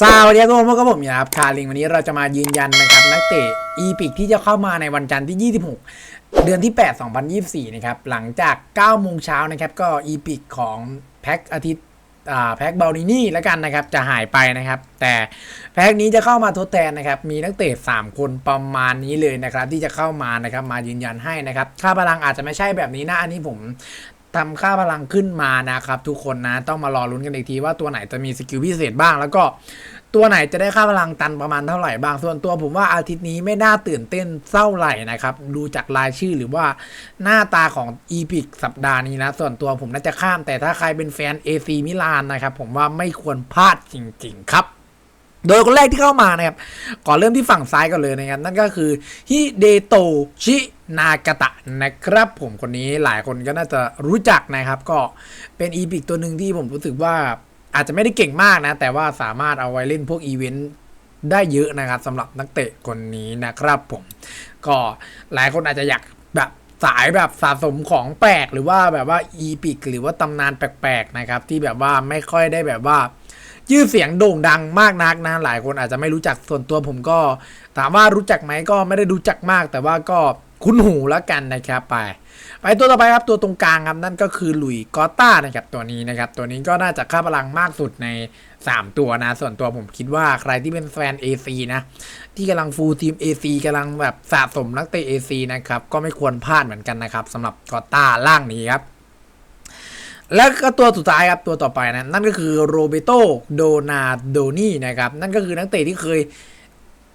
สวัสดีครับทุกคนพวกบผมนะครับคาริงวันนี้เราจะมายืนยันนะครับนักเตะอีพิกที่จะเข้ามาในวันจันทร์ที่ 26 เดือนที่ 8 2024 นะครับหลังจาก9โมงเช้านะครับก็อีพิกของแพ็คอาทิตย์แพ็คเบลนินี่แล้วกันนะครับจะหายไปนะครับ แต่แพ็คนี้จะเข้ามาทดแทนนะครับ มีนักเตะ3 คนประมาณนี้เลยนะครับ ที่จะเข้ามานะครับมายืนยันให้นะครับค่าพลังอาจจะไม่ใช่แบบนี้นะอันนี้ผม ทำค่าพลังขึ้นมานะครับทุกคนนะต้องมารอลุ้นกันอีกทีว่าตัวไหนจะมีสกิลพิเศษบ้าง แล้วก็ตัวไหนจะได้ค่าพลังตันประมาณเท่าไหร่บ้างส่วนตัวผมว่าอาทิตย์นี้ไม่น่าตื่นเต้นเศร้าไหร่นะครับดูจากรายชื่อหรือว่าหน้าตาของอีพิกสัปดาห์นี้นะส่วนตัวผมน่าจะข้าม แต่ถ้าใครเป็นแฟน AC มิลานนะครับผมว่าไม่ควรพลาดจริง ๆ ครับ โดยคนแรกที่เข้ามานะครับขอนเริ่มที่ฝั่งซ้ายก่อนเลยนะครับ นั่นก็คือฮิเดโตชินากาตะนะครับผมคนนี้หลายคนก็น่าจะรู้จักนะครับ ก็เป็นอีพิกตัวหนึ่งที่ผมรู้สึกว่าอาจจะไม่ได้เก่งมากนะ แต่ว่าสามารถเอาไว้เล่นพวกอีเวนต์ได้เยอะนะครับสำหรับนักเตะคนนี้นะครับผม ก็หลายคนอาจจะอยากแบบสายแบบสะสมของแปลกหรือว่าแบบว่าอีพิกหรือว่าตำนานแปลกๆนะครับ ที่แบบว่าไม่ค่อยได้แบบว่า ชื่อเสียงโด่งดังมากนักนะหลายคนอาจจะไม่รู้จักส่วนตัวผมก็ ถามว่ารู้จักไหมก็ไม่ได้รู้จักมาก แต่ว่าก็คุ้นหูแล้วกันนะครับไป ไปตัวต่อไปครับตัวตรงกลางครับนั่นก็คือหลุยกอต้านะครับตัวนี้นะครับ ตัวนี้ก็น่าจะค่าพลังมากสุดใน 3 ตัวนะ ส่วนตัวผมคิดว่าใครที่เป็นแฟน AC นะ ที่กำลังฟูลทีม AC กำลังแบบสะสมนักเตะ AC นะครับ ก็ไม่ควรพลาดเหมือนกันนะครับสำหรับกอต้าล่างนี้ครับ แล้วก็ตัวสุดท้ายครับตัวต่อไปนะนั่นก็คือโรเบโตโดนาโดนี่นะครับนั่นก็คือนักเตะที่เคย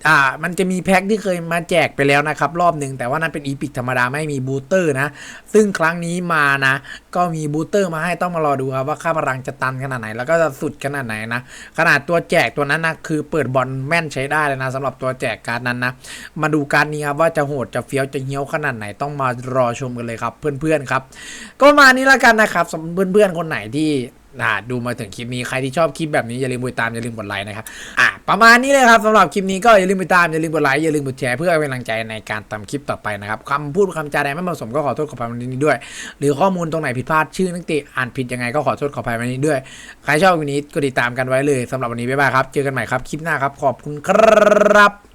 อ่ามันจะมีแพ็คที่เคยมาแจกไปแล้วนะครับ รอบหนึ่งแต่ว่านั่นเป็นอีพิกธรรมดาไม่มีบูสเตอร์นะ ซึ่งครั้งนี้มานะ ก็มีบูสเตอร์มาให้ต้องมารอดูครับว่าค่าพลังจะตันขนาดไหน แล้วก็จะสุดขนาดไหนนะ ขนาดตัวแจกตัวนั้นนะคือเปิดบอลแม่นใช้ได้เลยนะสำหรับตัวแจกการนั้นนะ มาดูการนี้ครับว่าจะโหดจะเฟี้ยวจะเหี้ยวขนาดไหนต้องมารอชมกันเลยครับ เพื่อนๆครับ ก็ประมาณนี้แล้วกันนะครับสำหรับเพื่อนๆคนไหนที่ อ่าดูมาถึงคลิปนี้ใครที่ชอบคลิปแบบนี้อย่าลืมกดตามอย่าลืมกดไลค์นะครับอะประมาณนี้เลยครับสำหรับคลิปนี้ก็อย่าลืมกดตามอย่าลืมกดไลค์อย่าลืมกดแชร์เพื่อเป็นกำลังใจในการทำคลิปต่อไปนะครับคำพูดคำจาใดไม่เหมาะสมก็ขอโทษขออภัยวันนี้ด้วย หรือข้อมูลตรงไหนผิดพลาดชื่อนักเตะอ่านผิดยังไงก็ขอโทษขออภัยวันนี้ด้วย ใครชอบวันนี้ก็ติดตามกันไว้เลยสำหรับวันนี้บ๊ายบายครับเจอกันใหม่ครับคลิปหน้าครับขอบคุณครับ